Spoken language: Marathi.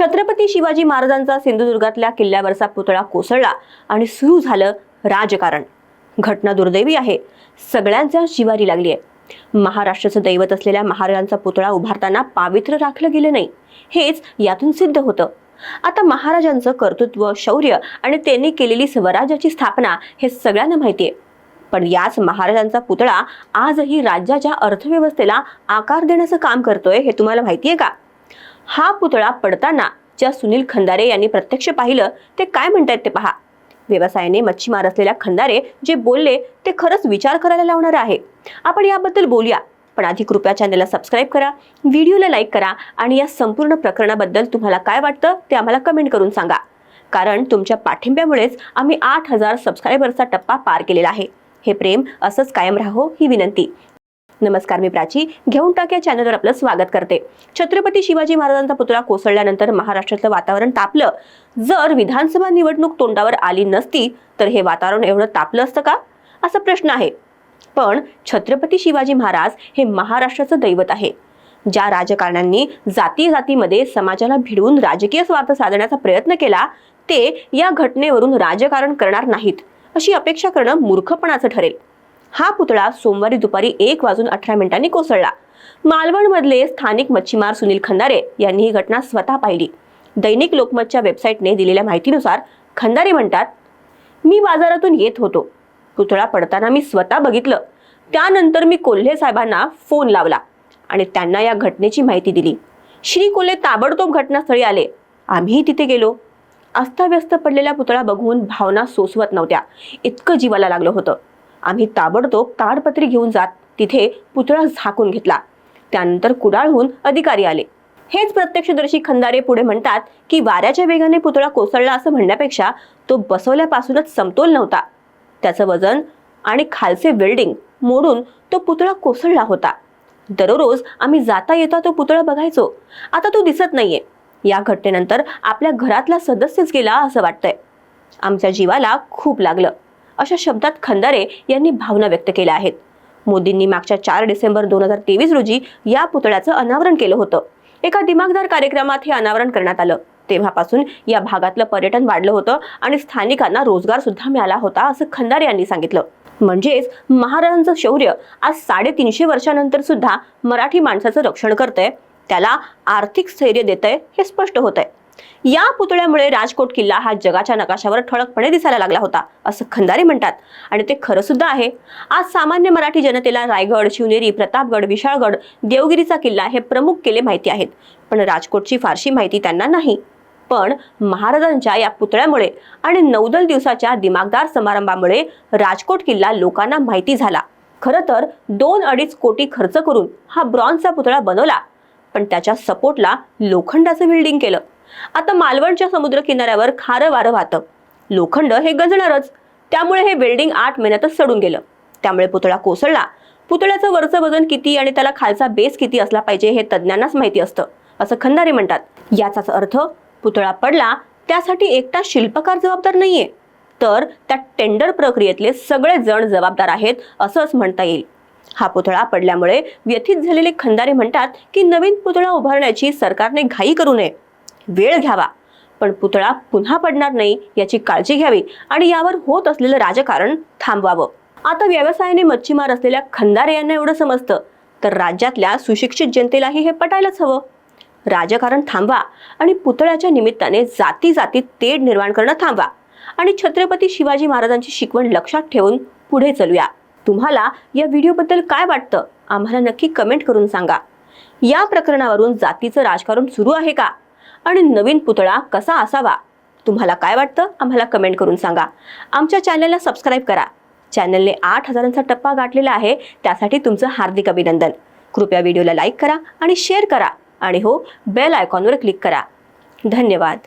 छत्रपती शिवाजी महाराजांचा सिंधुदुर्गातल्या किल्ल्यावरचा पुतळा कोसळला आणि सुरू झालं राजकारण. घटना दुर्दैवी आहे. सगळ्यांच्या जिवारी लागली आहे. महाराष्ट्राचं दैवत असलेल्या महाराजांचा पुतळा उभारताना पावित्र्य राखलं गेलं नाही. हेच यातून सिद्ध होतं. आता महाराजांचं कर्तृत्व शौर्य आणि त्यांनी केलेली स्वराज्याची स्थापना हे सगळ्यांना माहिती आहे. पण याच महाराजांचा पुतळा आजही राज्याच्या अर्थव्यवस्थेला आकार देण्याचं काम करतोय हे तुम्हाला माहिती आहे का? हा पुतळा पडताना ज्या सुनील खंदारे यांनी प्रत्यक्ष पाहिलं ते काय म्हणतायत ते पहा. व्यवसायाने मच्छीमार असलेल्या खंदारे जे बोलले ते खरंच विचार करायला लावणार आहे. आपण याबद्दल बोलूया पण आधी कृपया चॅनलला सबस्क्राईब करा व्हिडिओला लाईक करा आणि या संपूर्ण प्रकरणाबद्दल तुम्हाला काय वाटतं ते आम्हाला कमेंट करून सांगा. कारण तुमच्या पाठिंब्यामुळेच आम्ही आठ हजार सबस्क्रायबरचा टप्पा पार केलेला आहे. हे प्रेम असंच कायम राहो ही विनंती. नमस्कार मी प्राची. घेऊन टाक या चॅनलवर आपलं स्वागत करते. छत्रपती शिवाजी महाराजांचा पुतळा कोसळल्यानंतर महाराष्ट्रातलं वातावरण तापलं. जर विधानसभा निवडणूक तोंडावर आली नसती तर हे वातावरण एवढं तापलं असतं का? असा प्रश्न आहे. पण छत्रपती शिवाजी महाराज हे महाराष्ट्राचं दैवत आहे. ज्या राजकारण्यांनी जाती जातीमध्ये समाजाला भिडवून राजकीय स्वार्थ साधण्याचा प्रयत्न केला ते या घटनेवरून राजकारण करणार नाहीत अशी अपेक्षा करणं मूर्खपणाचं ठरेल. हा पुतळा सोमवारी दुपारी एक वाजून अठरा मिनिटांनी कोसळला. मालवणमधले स्थानिक मच्छीमार सुनील खंदारे यांनी ही घटना स्वतः पाहिली. दैनिक लोकमतच्या वेबसाईटने दिलेल्या माहितीनुसार खंदारे म्हणतात मी बाजारातून येत होतो. पुतळा पडताना मी स्वतः बघितलं. त्यानंतर मी कोल्हे साहेबांना फोन लावला आणि त्यांना या घटनेची माहिती दिली. श्री कोल्हे ताबडतोब घटनास्थळी आले. आम्हीही तिथे गेलो. अस्ताव्यस्त पडलेला पुतळा बघून भावना सोसवत नव्हत्या. इतकं जीवाला लागलं होतं. आम्ही ताबडतोब ताडपत्री घेऊन जात तिथे पुतळा झाकून घेतला. त्यानंतर कुडाळहून अधिकारी आले. हेच प्रत्यक्षदर्शी खंदारे पुढे म्हणतात की वाऱ्याच्या वेगाने पुतळा कोसळला असं म्हणण्यापेक्षा तो बसवल्यापासूनच समतोल नव्हता. त्याचं वजन आणि खालचे वेल्डिंग मोडून तो पुतळा कोसळला होता. दररोज आम्ही जाता येता तो पुतळा बघायचो. आता तो दिसत नाहीये. या घटनेनंतर आपल्या घरातला सदस्यच गेला असं वाटतंय. आमच्या जीवाला खूप लागलं. अशा शब्दात खंदारे यांनी भावना व्यक्त केल्या आहेत. मोदींनी मागच्या चार डिसेंबर दोन हजार तेवीस रोजी या पुतळ्याचं अनावरण केलं होतं. एका दिमागदार कार्यक्रमात हे अनावरण करण्यात आलं. तेव्हापासून या भागातलं पर्यटन वाढलं होतं आणि स्थानिकांना रोजगार सुद्धा मिळाला होता असं खंदारे यांनी सांगितलं. म्हणजेच महाराजांचं शौर्य आज साडेतीनशे वर्षानंतर सुद्धा मराठी माणसाचं रक्षण करतंय. त्याला आर्थिक स्थैर्य देतंय हे स्पष्ट होतंय. या पुतळ्यामुळे राजकोट किल्ला हा जगाच्या नकाशावर ठळकपणे दिसायला लागला होता असं खंदारे म्हणतात. आणि ते खरं सुद्धा आहे. आज सामान्य मराठी जनतेला रायगड शिवनेरी प्रतापगड विशाळगड देवगिरीचा किल्ला हे प्रमुख किल्ले माहिती आहेत. पण राजकोटची फारशी माहिती त्यांना नाही. पण महाराजांच्या या पुतळ्यामुळे आणि नौदल दिवसाच्या दिमागदार समारंभामुळे राजकोट किल्ला लोकांना माहिती झाला. खरं तर दोन अडीच कोटी खर्च करून हा ब्रॉन्झचा पुतळा बनवला. पण त्याच्या सपोर्टला लोखंडाचं बिल्डिंग केलं. आता मालवणच्या समुद्र किनाऱ्यावर खारं वारं वाहतं. लोखंड हे गंजणारच. त्यामुळे हे वेल्डिंग आठ महिन्यातच सडून गेलं. त्यामुळे पुतळा कोसळला. पुतळ्याचं वरचं वजन किती आणि त्याला खालचा बेस किती असला पाहिजे हे तज्ज्ञांनाच माहिती असतं असं खंदारे म्हणतात. याचाच अर्थ पुतळा पडला त्यासाठी एकटा शिल्पकार जबाबदार नाहीये. तर त्या टेंडर प्रक्रियेतले सगळे जण जबाबदार आहेत असंच म्हणता येईल. हा पुतळा पडल्यामुळे व्यथित झालेले खंदारे म्हणतात की नवीन पुतळा उभारण्याची सरकारने घाई करू नये. वेळ घ्यावा. पण पुतळा पुन्हा पडणार नाही याची काळजी घ्यावी आणि यावर होत असलेलं राजकारण थांबवावं. आता व्यवसायाने मच्छीमार असलेल्या खंदारे यांना एवढं समजतं तर राज्यातल्या सुशिक्षित जनतेलाही हे पटायलाच हवं. राजकारण थांबवा आणि पुतळ्याच्या निमित्ताने जाती जातीत तेढ निर्माण करणं थांबवा आणि छत्रपती शिवाजी महाराजांची शिकवण लक्षात ठेवून पुढे चलूया. तुम्हाला या व्हिडिओबद्दल काय वाटतं? आम्हाला नक्की कमेंट करून सांगा. या प्रकरणावरून जातीचं राजकारण सुरू आहे का? आणि नवीन पुतळा कसा असावा? तुम्हाला काय वाटतं? आम्हाला कमेंट करून सांगा. आमच्या चॅनलला सबस्क्राईब करा. चॅनलने आठ हजारांचा टप्पा गाठलेला आहे त्यासाठी तुमचं हार्दिक अभिनंदन. कृपया व्हिडिओला लाईक करा आणि शेअर करा. आणि हो बेल आयकॉनवर क्लिक करा. धन्यवाद.